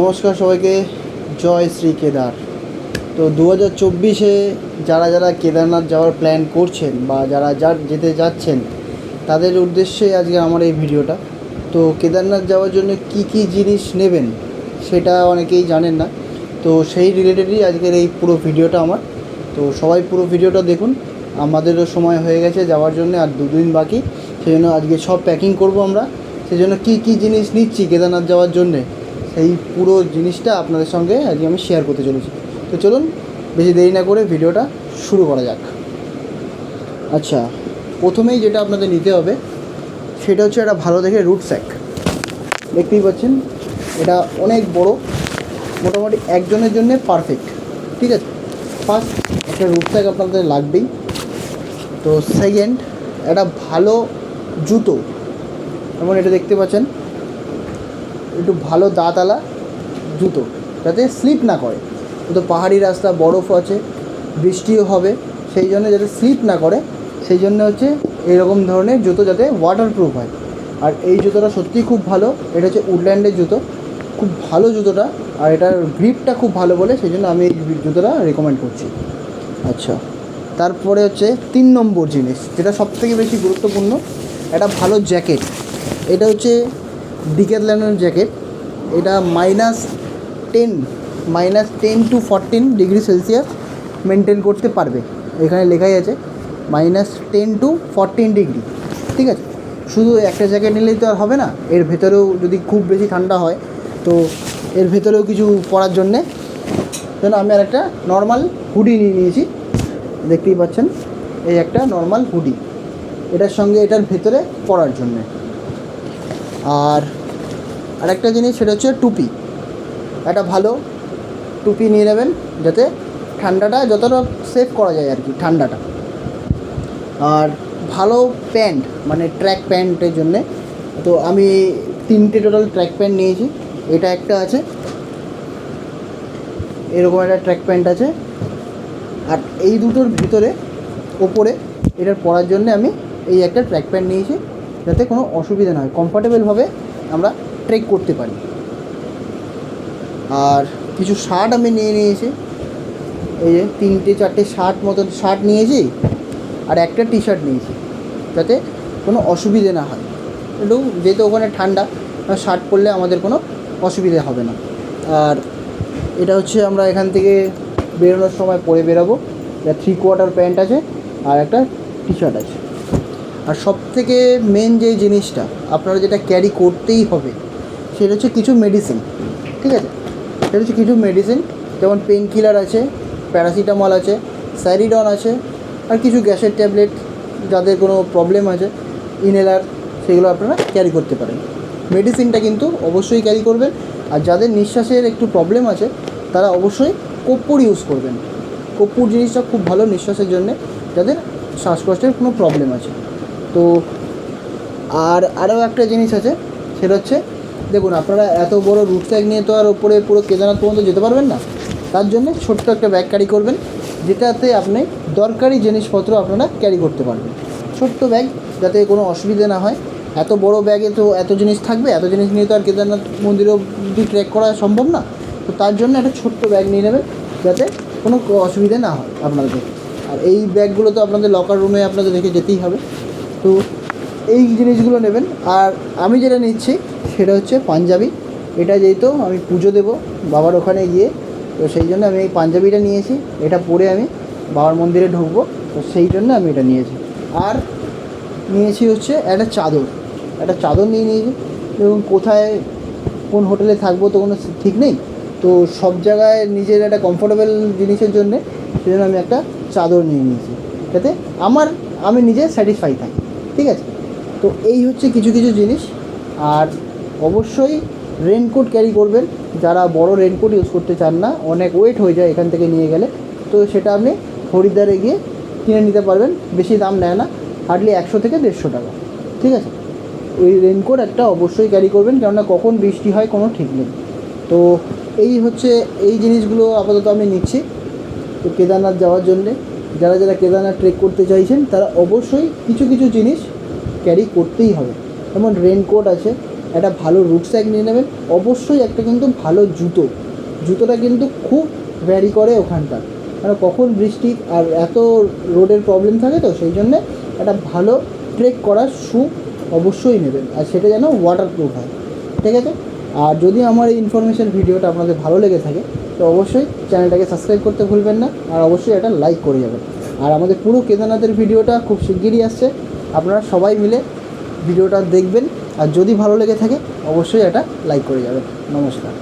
নমস্কার সবাইকে, জয় শ্রী কেদার। তো দু হাজার চব্বিশে যারা যারা কেদারনাথ যাওয়ার প্ল্যান করছেন বা যারা যা যেতে যাচ্ছেন, তাদের উদ্দেশ্যে আজকে আমার এই ভিডিওটা। তো কেদারনাথ যাওয়ার জন্য কি কি জিনিস নেবেন, সেটা অনেকেই জানেন না। তো সেই রিলেটেডই আজকের এই পুরো ভিডিওটা আমার। তো সবাই পুরো ভিডিওটা দেখুন। আমাদেরও সময় হয়ে গেছে যাওয়ার জন্য আর দুদিন বাকি। সেই জন্য আজকে সব প্যাকিং করব আমরা। সেই জন্য কী কী জিনিস নিচ্ছি কেদারনাথ যাওয়ার জন্যে? সেই পুরো জিনিসটা আপনাদের সঙ্গে আজকে আমি শেয়ার করতে চলেছি। তো চলুন, বেশি দেরি না করে ভিডিওটা শুরু করা যাক। আচ্ছা প্রথমেই যেটা আপনাদের নিতে হবে, সেটা হচ্ছে একটা ভালো দেখে রুট স্যাক দেখতেই পাচ্ছেন, এটা অনেক বড়, মোটামুটি একজনের জন্য পারফেক্ট ঠিক আছে? ফার্স্ট একটা রুট স্যাক আপনাদের লাগবেই। তো সেকেন্ড একটা ভালো জুতো। যেমন এটা দেখতে পাচ্ছেন একটু ভালো দাঁতওয়ালা জুতো, যাতে স্লিপ না করে। তো পাহাড়ি রাস্তা বরফ আছে, বৃষ্টিও হবে, সেই জন্য যাতে স্লিপ না করে, সেই জন্য হচ্ছে এরকম ধরনের জুতো যাতে ওয়াটারপ্রুফ হয়। আর এই জুতোটা সত্যিই খুব ভালো, এটা হচ্ছে উডল্যান্ডের জুতো, খুব ভালো জুতোটা, আর এটার গ্রিপটা খুব ভালো বলে, সেই জন্য আমি এই জুতোটা রেকমেন্ড করছি। আচ্ছা তারপরে হচ্ছে তিন নম্বর জিনিস, যেটা সবথেকে বেশি গুরুত্বপূর্ণ, একটা ভালো জ্যাকেট। এটা হচ্ছে ডিক্যাথলনের জ্যাকেট। এটা minus ten minus ten to fourteen degree Celsius maintain করতে পারবে। এখানে লেখাই আছে minus ten to fourteen degree ঠিক আছে? শুধু একটা জ্যাকেট নিলেই তো আর হবে না, এর ভেতরেও যদি খুব বেশি ঠান্ডা হয়, তো এর ভেতরেও কিছু পরার জন্যে। যেন আমি আর একটা নর্মাল হুডি নিয়ে নিয়েছি। দেখতেই পাচ্ছেন, এই একটা নর্মাল হুডি এটার সঙ্গে এটার ভেতরে পরার জন্যে। আর আরেকটা জিনিস সেটা হচ্ছে টুপি। একটা ভালো টুপি নিয়ে নেবেন যাতে ঠান্ডাটা যতটা সেভ করা যায় আর কি, ঠান্ডাটা। আর ভালো প্যান্ট মানে ট্র্যাক প্যান্টের জন্যে। তো আমি তিনটে টোটাল ট্র্যাক প্যান্ট নিয়েছি, এটা একটা আছে। এরকম একটা ট্র্যাক প্যান্ট আছে। আর এই দুটোর ভিতরে, ওপরে, এটার পরার জন্য আমি এই একটা ট্র্যাক প্যান্ট নিয়েছি। যাতে কোনো অসুবিধা না হয়। কমফর্টেবলভাবে আমরা ট্রেক করতে পারি। আর কিছু শার্ট আমি নিয়ে নিয়েছি। এই যে তিনটে, চারটে শার্ট মতন শার্ট নিয়েছি আর একটা টি শার্ট নিয়েছি যাতে কোনো অসুবিধে না হয়। একটু যেহেতু ওখানে ঠান্ডা শার্ট পরলে আমাদের কোনো অসুবিধে হবে না। আর এটা হচ্ছে আমরা এখান থেকে বেরোনোর সময় পরে বেরোবো। এটা থ্রি কোয়ার্টার প্যান্ট আছে আর একটা টি শার্ট আছে। আর সব থেকে মেন যে জিনিসটা, আপনারা যেটা ক্যারি করতেই হবে, সেটা হচ্ছে কিছু মেডিসিন ঠিক আছে? সেটা হচ্ছে কিছু মেডিসিন যেমন পেন কিলার আছে প্যারাসিটামল আছে স্যারিডন আছে, আর কিছু গ্যাসের ট্যাবলেট যাদের কোনো প্রবলেম আছে ইনহেলার সেগুলো আপনারা ক্যারি করতে পারেন। মেডিসিনটা কিন্তু অবশ্যই ক্যারি করবেন, আর যাদের নিঃশ্বাসের একটু প্রবলেম আছে, তারা অবশ্যই কর্পূর ইউজ করবেন। কর্পূর জিনিসটা খুব ভালো নিঃশ্বাসের জন্যে, যাদের শ্বাসকষ্টের কোনো প্রবলেম আছে। তো আর আরও একটা জিনিস আছে, সেটা হচ্ছে, দেখুন আপনারা এত বড় রুট স্যাক নিয়ে তো আর ওপরে পুরো কেদারনাথ পর্যন্ত যেতে পারবেন না। তার জন্য ছোট্ট একটা ব্যাগ ক্যারি করবেন, যেটাতে আপনি দরকারি জিনিসপত্র আপনারা ক্যারি করতে পারবেন। ছোট্ট ব্যাগ যাতে কোনো অসুবিধা না হয়। এত বড় ব্যাগে তো এত জিনিস থাকবে, এত জিনিস নিয়ে তো আর কেদারনাথ মন্দিরেও যদি ট্রেক করা সম্ভব না। তো তার জন্য একটা ছোট্ট ব্যাগ নিয়ে নেবেন, যাতে কোনো অসুবিধা না হয় আপনাদের। আর এই ব্যাগগুলো তো আপনাদের লকার রুমে আপনাদের রেখে যেতেই হবে। তো এই জিনিসগুলো নেবেন। আর আমি যেটা নিচ্ছি, সেটা হচ্ছে পাঞ্জাবি। এটা যেহেতু আমি পুজো দেবো বাবার ওখানে গিয়ে, তো সেই জন্য আমি এই পাঞ্জাবিটা নিয়েছি। এটা পরে আমি বাবার মন্দিরে ঢুকবো, তো সেই জন্য আমি এটা নিয়েছি। আর নিয়েছি হচ্ছে একটা চাদর। একটা চাদর নিয়ে নিয়েছি। এবং কোথায়, কোন হোটেলে থাকব তো কোনো ঠিক নেই। তো সব জায়গায় নিজের একটা কমফোর্টেবল জিনিসের জন্যে, সেই জন্য আমি একটা চাদর নিয়ে নিয়েছি। যাতে আমার, আমি নিজে স্যাটিসফাই থাকি। ঠিক আছে? তো এই হচ্ছে কিছু কিছু জিনিস। আর অবশ্যই রেনকোট ক্যারি করবেন। যারা বড় রেনকোট ইউজ করতে চান না, অনেক ওয়েট হয়ে যায় এখান থেকে নিয়ে গেলে। তো সেটা আপনি হরিদ্বারে গিয়ে কিনে নিতে পারবেন। বেশি দাম নেয় না। হার্ডলি একশো থেকে দেড়শো টাকা। ঠিক আছে? ওই রেনকোট একটা অবশ্যই ক্যারি করবেন। কেননা কখন বৃষ্টি হয় কোনো ঠিক নেই। তো এই হচ্ছে, এই জিনিসগুলো আপাতত আমি নিচ্ছি। তো কেদারনাথ যাওয়ার জন্যে। যারা যারা কেদারনাথ ট্রেক করতে চাইছেন, তারা অবশ্যই কিছু কিছু জিনিস ক্যারি করতেই হবে। যেমন রেনকোট আছে, একটা ভালো রুকস্যাক নিয়ে নেবেন। অবশ্যই একটা কিন্তু ভালো জুতো। জুতোটা কিন্তু খুব ভ্যারি করে ওখানটা কারণ কখন বৃষ্টি আর এত রোডের প্রবলেম থাকে তো, সেই জন্যে একটা ভালো ট্রেক করার শ্যু অবশ্যই নেবেন। আর সেটা যেন ওয়াটার প্রুফ হয়। ঠিক আছে? আর যদি আমার এই ইনফরমেশান ভিডিওটা আপনাদের ভালো লেগে থাকে তো অবশ্যই চ্যানেলটাকে সাবস্ক্রাইব করতে ভুলবেন না, আর অবশ্যই এটা লাইক করে যাবেন। আর আমাদের পুরো কেদারনাথের ভিডিওটা খুব শিগগিরই আসছে। আপনারা সবাই মিলে ভিডিওটা দেখবেন, আর যদি ভালো লেগে থাকে, অবশ্যই এটা লাইক করে যাবেন। নমস্কার।